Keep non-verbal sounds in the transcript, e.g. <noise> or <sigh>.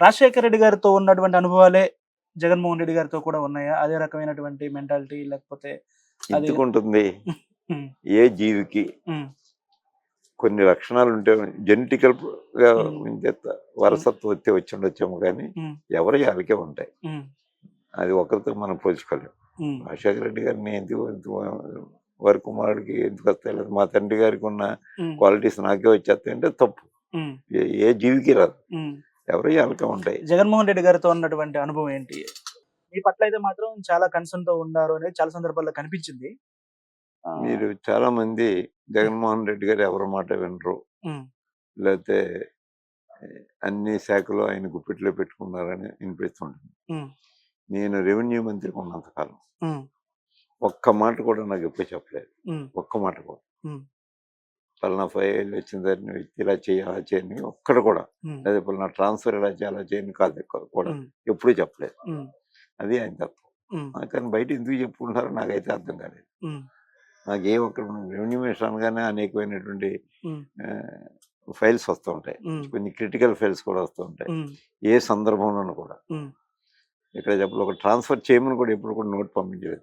రాజశేఖర రెడ్డి గారితో ఉన్నటువంటి అనుభవాలే జగన్మోహన్ రెడ్డి గారితో కూడా ఉన్నాయా? అదే రకమైనటువంటి మెంటాలిటీ లేకపోతే ఎందుకుంటుంది <laughs> ఏ జీవికి? కొన్ని లక్షణాలు ఉంటే జెనెటికల్గా వరసత్వం వచ్చి వచ్చి ఉండొచ్చేమో కానీ ఎవరి వాళ్ళకే ఉంటాయి. అది ఒకరితో మనం పోల్చుకోలేము రాజశేఖర రెడ్డి గారిని ఎందుకు వారి కుమారుడికి ఎందుకు వస్తాయి? లేదు మా తండ్రి గారికి ఉన్న క్వాలిటీస్ నాకే వచ్చేస్తాయంటే తప్పు. ఏ- జీవికి రాదు. ఎవరి వాళ్ళకే ఉంటాయి జగన్మోహన్ రెడ్డి గారితో ఉన్నటువంటి అనుభవం ఏంటి? మీ పట్ల అయితే మాత్రం చాలా కన్సర్న్తో ఉన్నారు అనేది చాలా సందర్భాల్లో కనిపించింది. మీరు చాలా మంది జగన్మోహన్ రెడ్డి గారు ఎవరి మాట వినరు. లేకపోతే అన్ని శాఖలు ఆయన గుప్పిట్లో పెట్టుకున్నారని వినిపిస్తుంటుంది. నేను రెవెన్యూ మంత్రికి ఉన్నంతకాలం ఒక్క మాట కూడా నాకు ఎప్పుడు చెప్పలేదు. ఒక్క మాట కూడా. పలానా ఫైల్ వచ్చిన దాన్ని వ్యక్తి ఇలా చేయి అలా చేయని ఒక్కడ కూడా. లేదా పలానా ట్రాన్స్ఫర్ ఇలా చేయాలి చేయని కాదు కూడా. ఎప్పుడూ చెప్పలేదు. అది ఆయన తప్పు. కానీ బయట ఎందుకు చెప్పుకుంటారో నాకైతే అర్థం కాలేదు. నాకు ఏ ఒక్క రెవెన్యూ మినిస్టర్ అనగానే అనేకమైనటువంటి ఫైల్స్ వస్తూ ఉంటాయి. కొన్ని క్రిటికల్ ఫైల్స్ కూడా వస్తూ ఉంటాయి. ఏ సందర్భంలోనూ కూడా. ఇక్కడ చెప్పలు ఒక ట్రాన్స్ఫర్ చేయమని కూడా ఎప్పుడు కూడా నోట్ పంపించలేదు